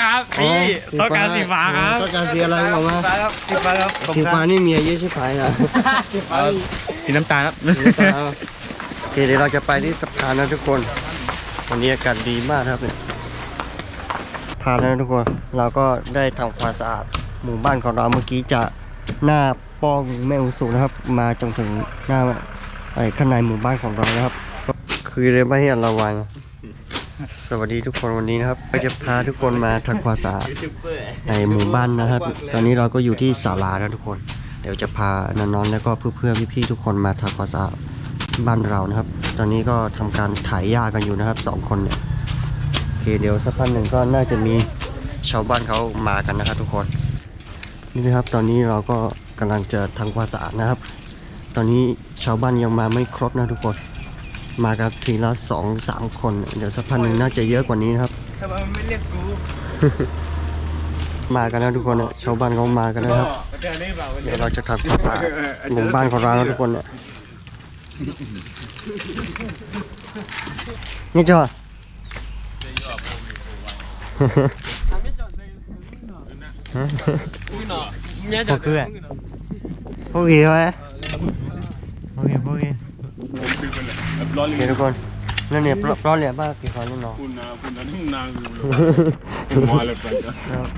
ครับพี่ต้องการสีฟ้าครับต้องการสีอะไรบอกมาฟ้าครับสีฟ้าครับสีฟ้านี่เมียเยอะชิบหายนะเอาสีน้ำตาลครับโอเคเดี๋ยวเราจะไปที่สะพานนะทุกคนวันนี้อากาศดีมากครับเนี่ยพานแล้วนะทุกคนเราก็ได้ทำความสะอาดหมู่บ้านของเราเมื่อกี้จะหน้าป้องแม่อุสุนะครับ มาจนถึงหน้าไอ้ข้างในหมู่บ้านของเรานะครับก็คือเรียกไม่ให้ระวัง สวัสดีทุกคนวันนี้นะครับก็จะพาทุกคนมาทำความสะอาดในหมู่บ้านนะครับ ตอนนี้เราก็อยู่ที่ศาลาแล้วทุกคน เดี๋ยวจะพาน้องๆแล้วก็เพื่อนๆพี่ๆทุกคนมาทำความสะอาดบ้านเรานะครับ ตอนนี้ก็ทำการไถหญ้ากันอยู่นะครับสองคนเนี่ยโอเคเดี๋ยวสักพักหนึ่งก็น่าจะมีชาวบ้านเขามากันนะครับ ทุกคนนี่นะครับ ตอนนี้เราก็กำลังจะทำความสะอาดนะครับ ตอนนี้ชาวบ้านยังมาไม่ครบนะทุกคน มากันทีละสองสามคน เดี๋ยวสักพักหนึ่งน่าจะเยอะกว่านี้นะครับทำไมไม่เรียกกูมากันนะทุกคนเนี่ยชาวบ้านเขามากันนะครับเจอได้เปล่าเดี๋ยวเราจะทำความสะอาดหมู่บ้านของเรานะทุกคนเนี่ยนี่จ้ะพวกคืออะพวกอีไหมโอเคพวกอีโอ เคทุกคนนั่นเนี่ยปลร้อนเลยบ้ากี่คนนี่น้อง Punna, punna, non nagulo. Male pensa.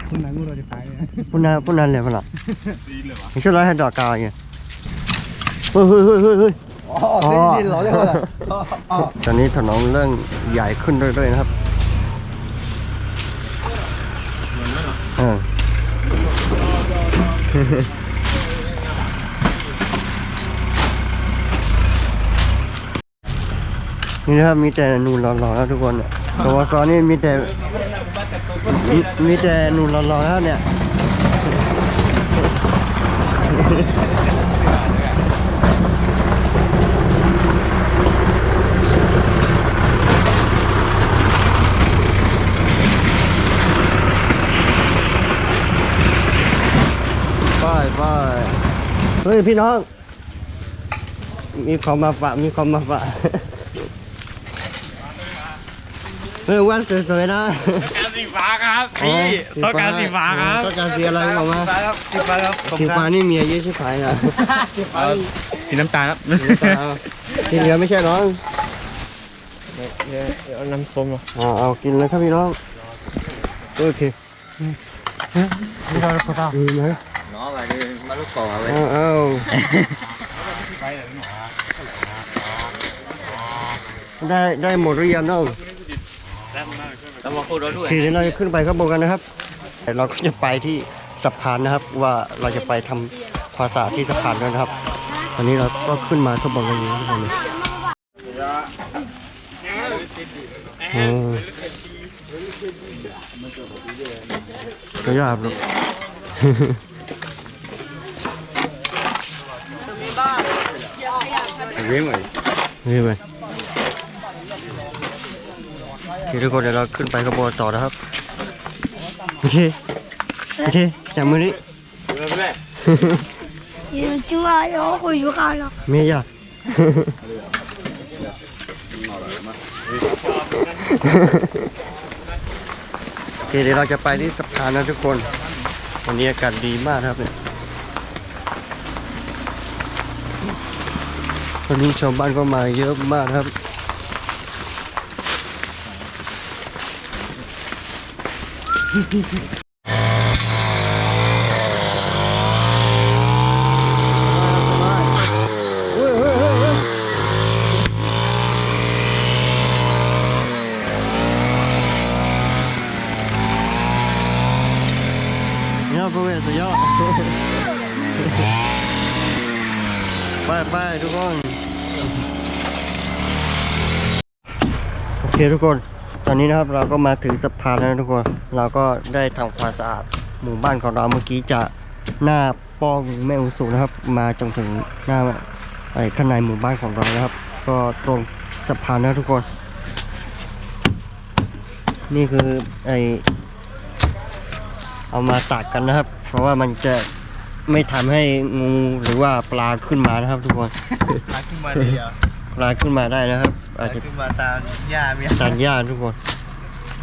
คุณนายงูเราจะตายเลยปุ่นนาปุ่นนาเลยเปล่า Dille va. ไม่ใช่ร้อยให้ดอกกาวอย่างเงี้ยเฮ้ยเฮ้ยเฮ้ยเฮ้ยเฮ้ยอ๋อตอนนี้ถนนเริ่มใหญ่ขึ้นเรื่อยๆนะครับเออ นี่นะครับมีแต่หนูหล่อๆแล้วทุกคนเนี่ยตัววสอนี่มีแต่มีมีแต่หนูหล่อๆแล้วเนี่ยไปไปเฮ้ยพี่น้อง มีของมาฝากมีของมาฝาก เฮ้ยวันสวยๆนะ ต้องการสีฟ้าครับพี่ต้องการสีฟ้าครับต้องการสีอะไรบอกมาฟ้าครับสีฟ้าครับสีฟ้านี่เมียเยอะชิบหายนะเอาสีน้ำตาลครับสีเหลืองไม่ใช่น้องเอาน้ำส้มอะเอาเอากินเลยครับพี่น้องโอเคนี่เราพอตาดีไหมน้องมาดิมาลูกกอกเอาไว้เอาเอาได้ได้หมดหรือยังน้อง แล้วมาคู่รถด้วยทีนี้เราจะขึ้นไปข้างบนกันนะครับแต่เราก็จะไปที่สะพานนะครับ ว่าเราจะไปทำความสะอาดที่สะพานด้วยนะครับตอนนี้เราก็ขึ้นมาข้างบนกันอยู่ทุกคนเลยอืมก็ยากลูก Vem aí. นี่ไที่ทุกคนเดี๋ยวเราขึ้นไปขบวนต่อนะครับโอเคโอเคจับมือนี้ยืนชัวโยคุยอยู่ข้างหรอไม่ยากโอเคเดี๋ยวเราจะไปที่สะพานนะทุกคน วันนี้อากาศดีมากครับเนี่ยวันนี้ชาวบ้านก็มาเยอะมากครับ ยอดประเวศสุดยอดไปไปทุกคน โอเคทุกคนต อนนี้นะครับเราก็มาถึงสะพานแล้วทุกคน เราก็ได้ทำความสะอาดหมู่บ้านของเราเมื่อกี้จะหน้าป้องแม่อุสุนะครับ มาจนถึงหน้าไอ้ข้างในหมู่บ้านของเรานะครับ ก็ตรงสะพานนะทุกคน นี่คือไอเอามาตากกันนะครับ เพราะว่ามันจะไม่ทำให้งูหรือว่าปลาขึ้นมานะครับ ทุกคนมาขึ้นมาดีอะ ปลาขึ้นมาได้นะครับ อาจจะขึ้นมาตามหญ้าเมียทานหญ้าทุกคน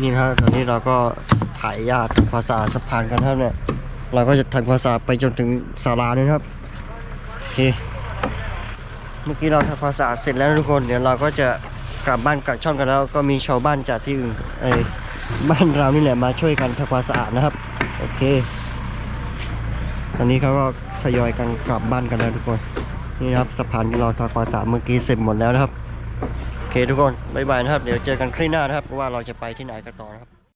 นี่นะครับตอนนี้เราก็ทถ่ายญาติทำความสะอาดสะพานกันครับเนี่ย เราก็จะทำความสะอาดไปจนถึงศาลาเลยนะครับโอเค เมื่อกี้เราทำความสะอาดเสร็จแล้วนะทุกคน เดี๋ยวเราก็จะกลับบ้านกลับช่องกันแล้ว ก็มีชาวบ้านจากที่อื่นเอ้ยบ้านเรานี่แหละมาช่วยกันทำความสะอาดนะครับ โอเค ตอนนี้เขาก็ทยอยกันกลับบ้านกันแล้วทุกคน นี่ครับสะพานที่เราทำควาสามเมื่อกี้เสร็จหมดแล้วนะครับ โอเคทุกคน บ๊ายบายนะครับ เดี๋ยวเจอกันคลิปหน้านะครับว่าเราจะไปที่ไหนกันต่อนะครับ